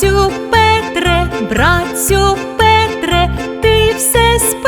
Братцю Петре, братцю Петре, ти все спиш,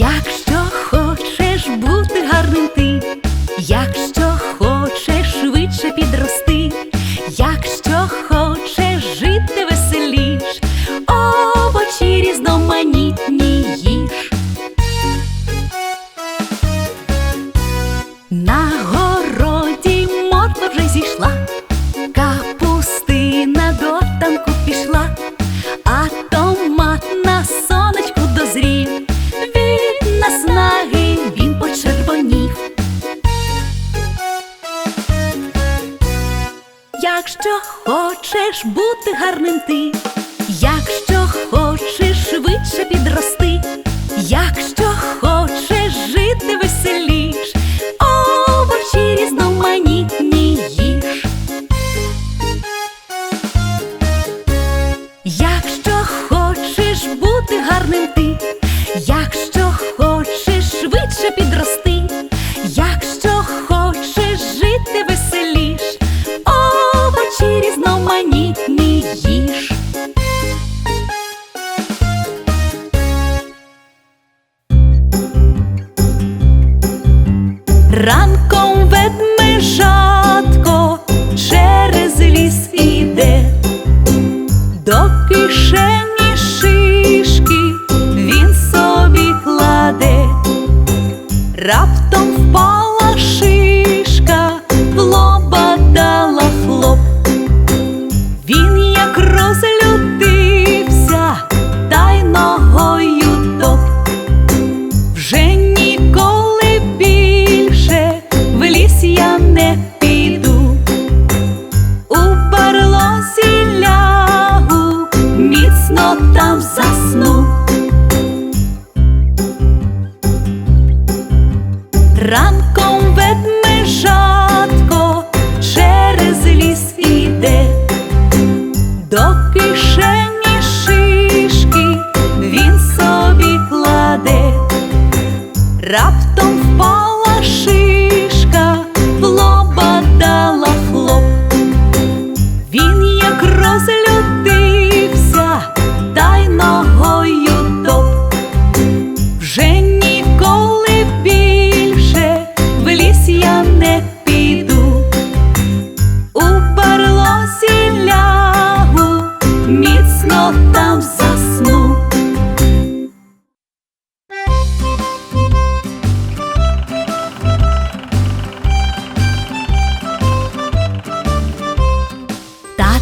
Якщо Carmen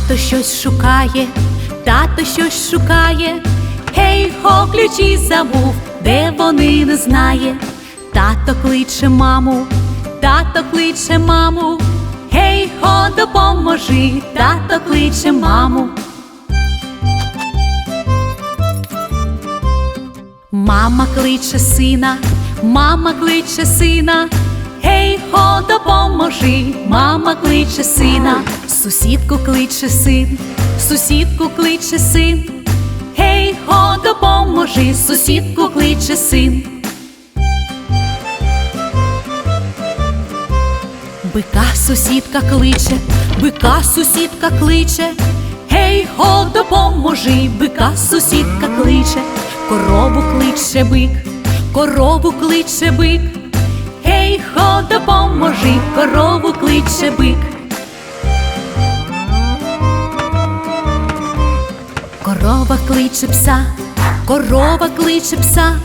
Тато щось шукає, тато щось шукає. Гей, хо, ключі забув, де вони не знає. Тато кличе маму, тато кличе маму. Гей, хо, допоможи, тато кличе маму. Мама кличе сина, мама кличе сина. Гей, хо, допоможи, мама кличе сина, сусідку кличе син, сусідку кличе син. Гей, хо, допоможи, сусідку кличе син. Бика сусідка кличе, бика сусідка кличе. Гей, хо, допоможи, бика сусідка кличе, корову кличе бик, корову кличе бик. Гей, хо, допоможи, корову кличе бик. Корова кличе пса, корова кличе пса.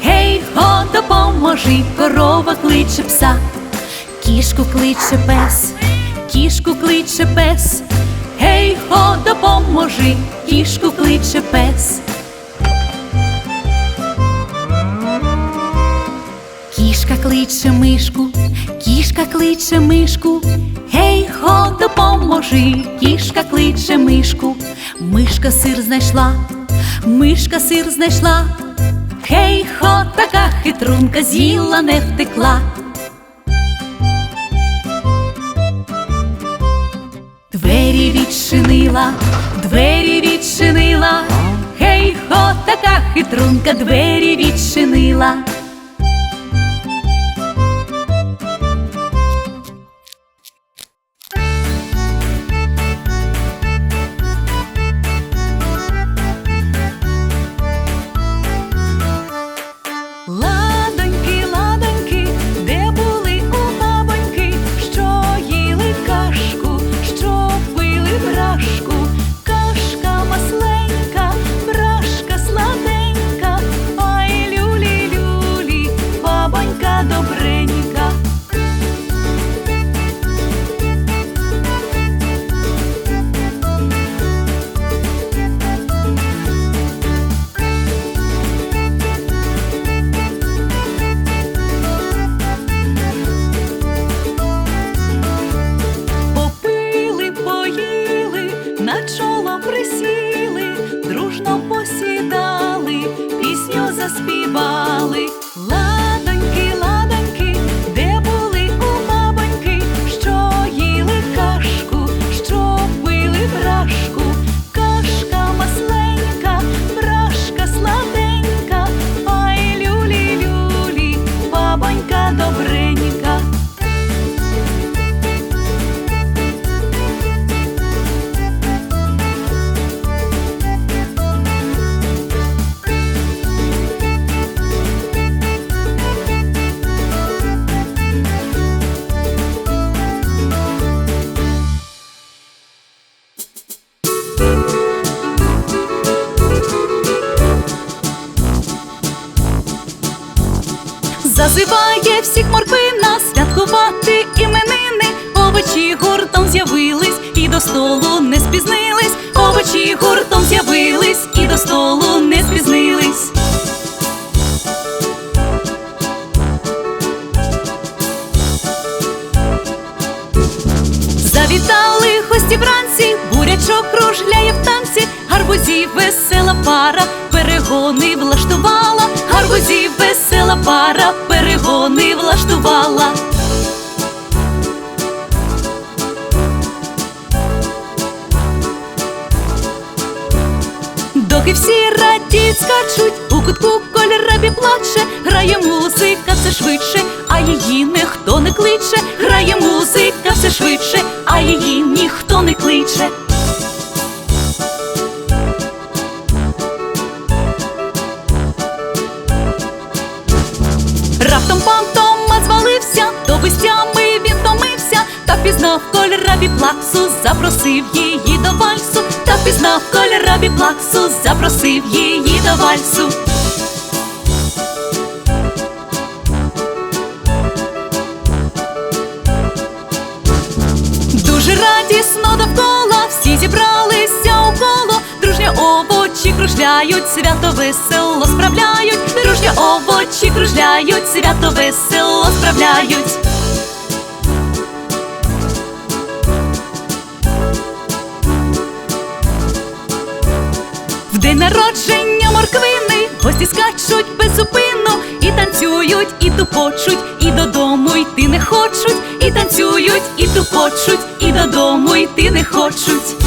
Гей, хо, допоможи, корова кличе пса. Кішку кличе пес, кішку кличе пес. Гей, хо, допоможи, кішку кличе пес. Кішка кличе мишку, кішка кличе мишку. Гей, хо, допоможи, кішка кличе мишку. Мишка сир знайшла, мишка сир знайшла. Гей, хо, така хитрунка з'їла не втекла. Двері відчинила, двері відчинила. Гей, хо, така хитрунка, двері відчинила. Всіх морквина святкувати іменини. Овочі гуртом з'явились і до столу не спізнились. Овочі гуртом з'явились і до столу не спізнились. Завітали гості вранці, бурячок кружляє в танці, гарбузів весела пара, перегони влаштувала, гарбузів весела пара, радіють, скачуть, у кутку кольорабі плаче, грає музика все швидше, а її ніхто не кличе, грає музика все швидше, а її ніхто не кличе. пізнав кольрабі плаксу, запросив її до вальсу, та пізнав кольрабі плаксу, запросив її до вальсу. Дуже радісно довкола всі зібралися у коло, дружня овочі кружляють, свято весело справляють, дружня овочі кружляють, свято весело справляють. Народження морквини гості скачуть безупинно і танцюють, і тупочуть, і додому йти не хочуть, і танцюють, і тупочуть, і додому йти не хочуть.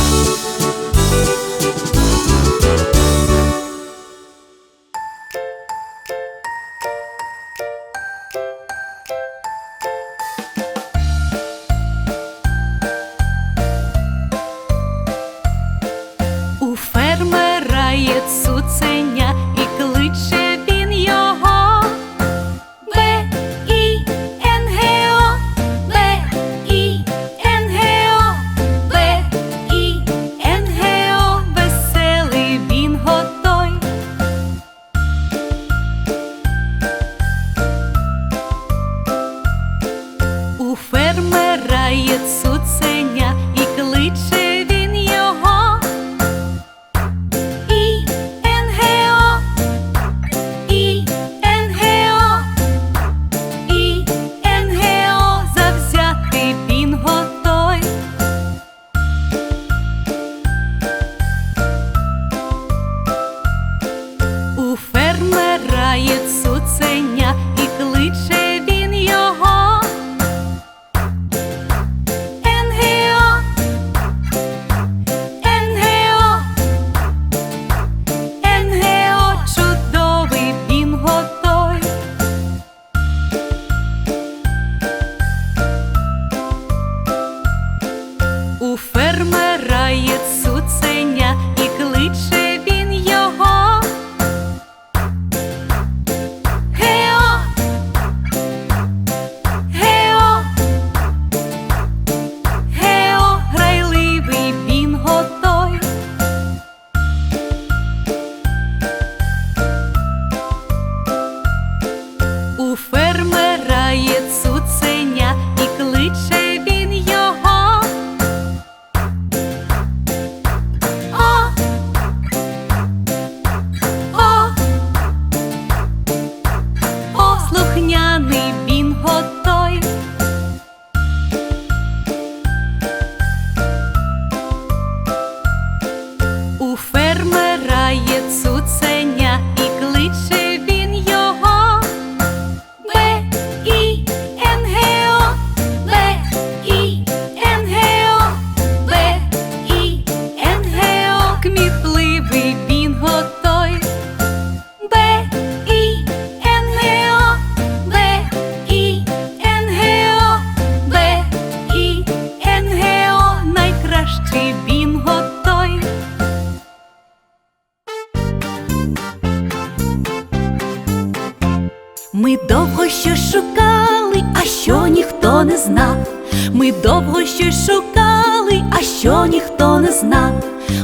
Ми довго щось шукали, а що ніхто не знав.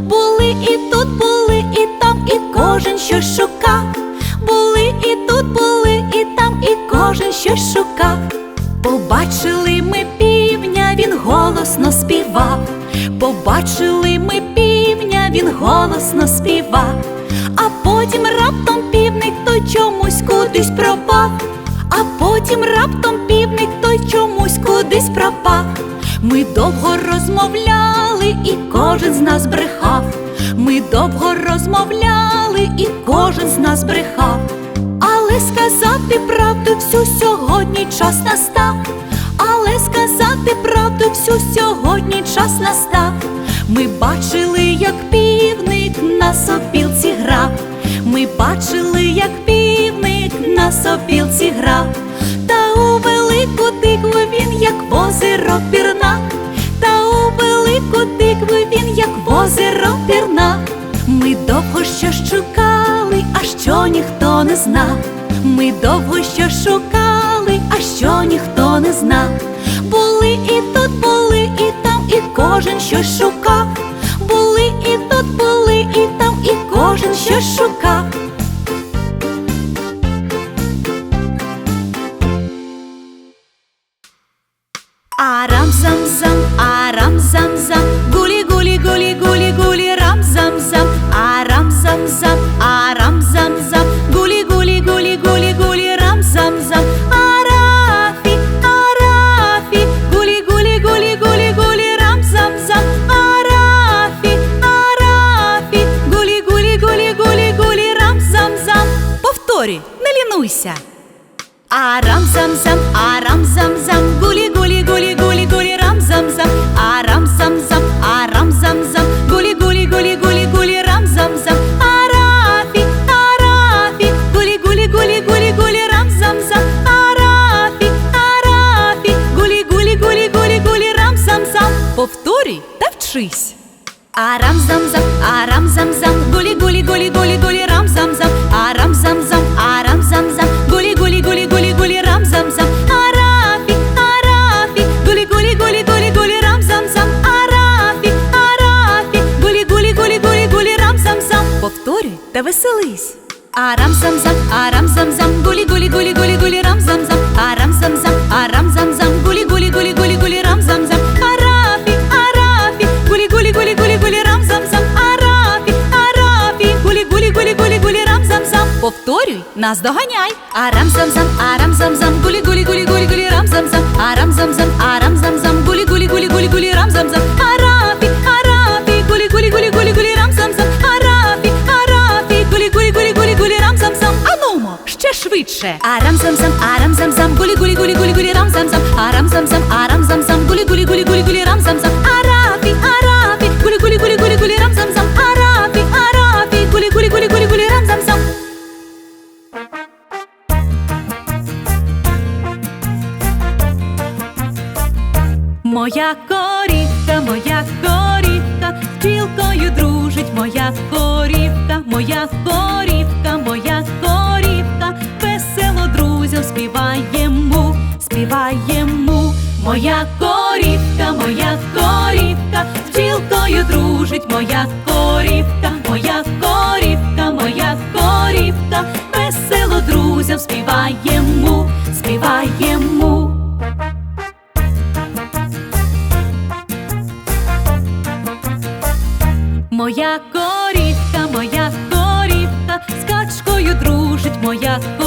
Були і тут, були, і там, і кожен щось шукав. Були і тут, були, і там, і кожен щось шукав. Побачили ми півня, він голосно співав. Побачили ми півня, він голосно співав. А потім раптом півник той чомусь кудись пропав. А потім раптом півник той чомусь кудись пропав. Ми довго розмовляли, і кожен з нас брехав. Ми довго розмовляли, і кожен з нас брехав. Але сказати правду всю сьогодні час настав. Але сказати правду всю сьогодні час настав. Ми бачили, як півник на сопілці грав. Ми бачили, як півник на сопілці грав. Та у велику тикву він, як озеро пірнав. Та у велику тикву він, як озеро пірнав. Ми довго що шукали, а що ніхто не знав. Ми довго що шукали, а що ніхто не знав. Були і тут, були і там, і кожен щось шукав. Були і тут, були і там, і кожен щось шукав. Та веселись. Арам зам зам, арам зам зам, гулі гулі гулі гулі гулі рам зам зам, арам зам зам, арам зам зам, гулі гулі гулі гулі гулі рам зам зам, арафі, арафі, гулі гулі гулі гулі гулі рам зам зам, арафі, арафі, гулі гулі гулі гулі гулі рам зам зам. Повторюй, нас доганяй. Арам зам зам, арам зам зам, гулі гулі гулі гулі гулі рам зам зам, арам зам зам, арам зам зам, гулі гулі гулі гулі гулі рам зам зам, ще швидше. Арам зам зам, арам зам зам, гулі гулі гулі гулі гулі рам зам зам, арам зам зам, арам зам зам, гулі гулі гулі гулі гулі рам зам зам, арафі, арафі, гулі гулі гулі гулі гулі рам зам зам, арафі, арафі, гулі гулі гулі гулі гулі рам зам зам. Моя корівка, моя корівка, з бджілкою дружить моя корівка, моя корівка, моя корівка, весело друзям співаємо, співаємо. Моя корівка, моя корівка, з бджілкою дружить моя корівка, моя корівка, моя корівка, весело друзям співаємо, співаємо. Моя корівка, моя корівка, з качкою дружить моя корівка,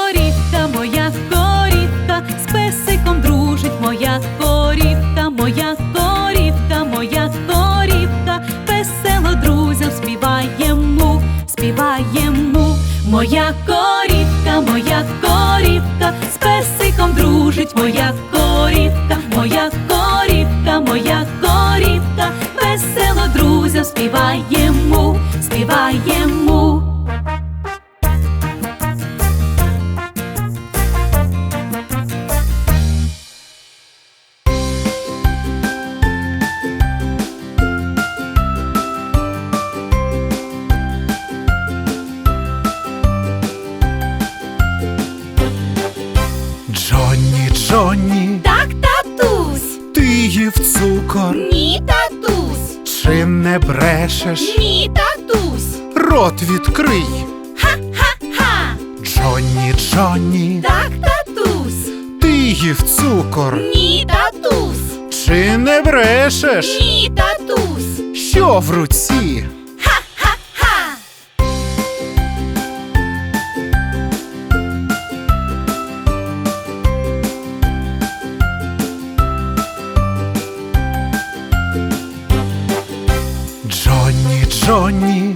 Моя корівка, моя корівка, з песиком дружить моя корівка, моя корівка, моя корівка, весело друзям співаємо, співаємо. Рот відкрий. ха, ха, Джонні, Джонні, так, татусь, ти їв цукор, ні, татусь, чи не брешеш? ні, татусь, Що в руці? ха. Джонні, Джонні,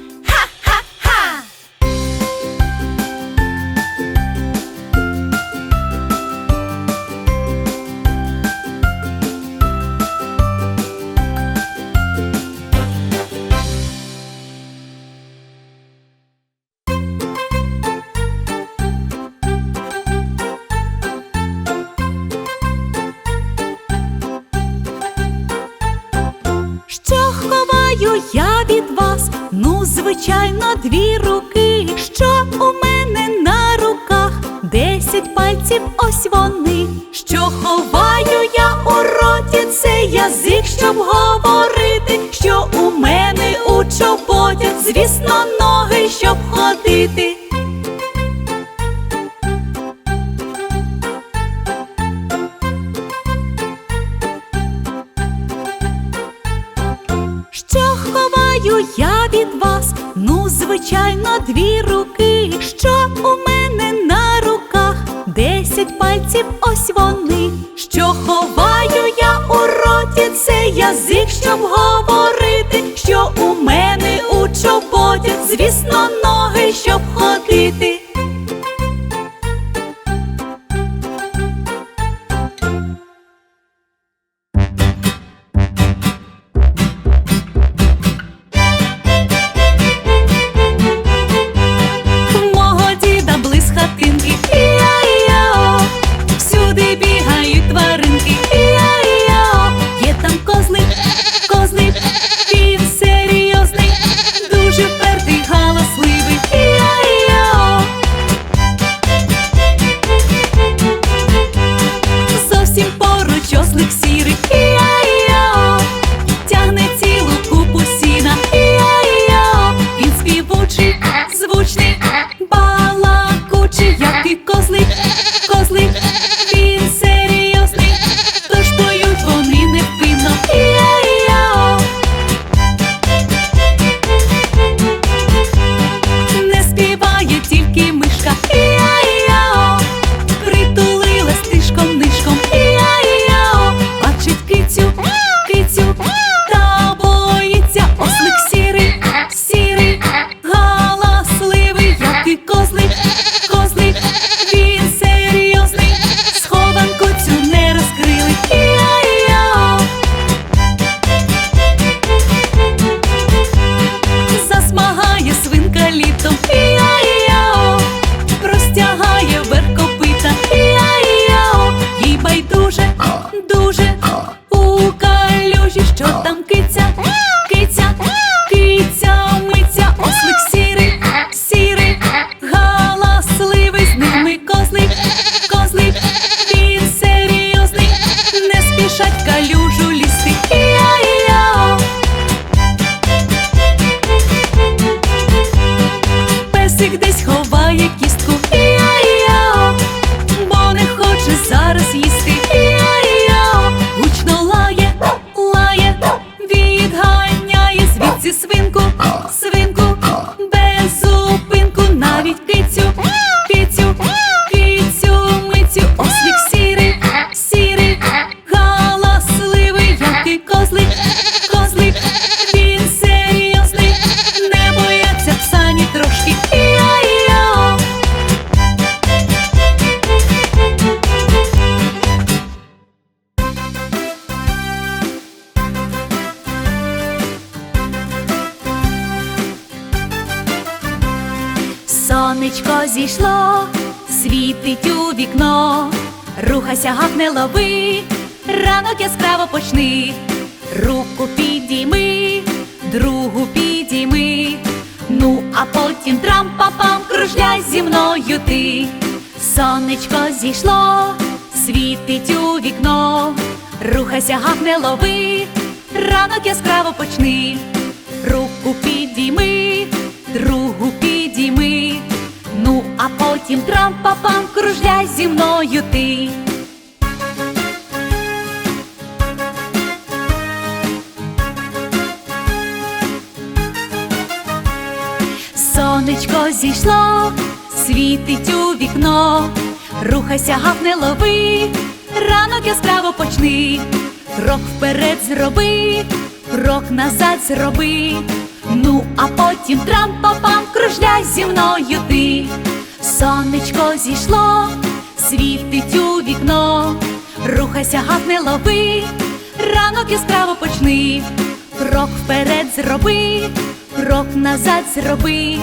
Звичайно, дві руки. Що у мене на руках? Десять пальців, ось вони. Що ховаю я у роті, це язик, щоб говорити. Як що там киця, киця, Сонечко зійшло, світить у вікно, рухайся, гак не лови, ранок яскраво почни, руку підійми, другу підійми, ну а потім трам-па-пам, кружляй зі мною ти. Сонечко зійшло, світить у вікно, рухайся, гак не лови, ранок яскраво почни, руку підійми, другу потім трам-па-пам, кружляй зі мною ти. Сонечко зійшло, світить у вікно, рухайся, гав не лови, ранок яскраво почни, крок вперед зроби, крок назад зроби, ну а потім трам-па-пам, кружляй зі мною ти. Сонечко зійшло, світить у вікно, рухайся, гав не лови, ранок яскраво почни, крок вперед зроби, крок назад зроби,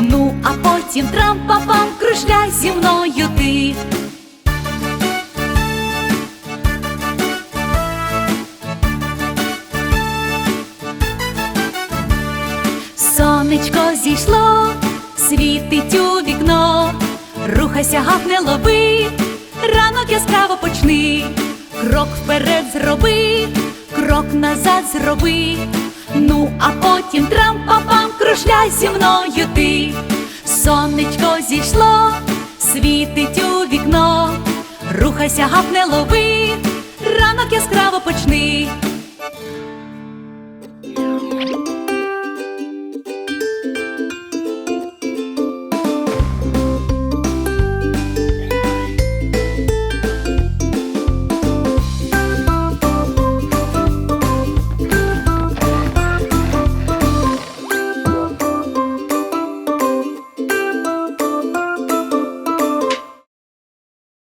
ну а потім трам-па-пам, кружляй зі мною ти. Сонечко зійшло, світить у вікно, рухайся, гавне лови, ранок яскраво почни, крок вперед зроби, крок назад зроби. Ну, а потім трам-па-пам, кружляй зі мною ти. Сонечко зійшло, світить у вікно, рухайся, гавне лови, ранок яскраво почни,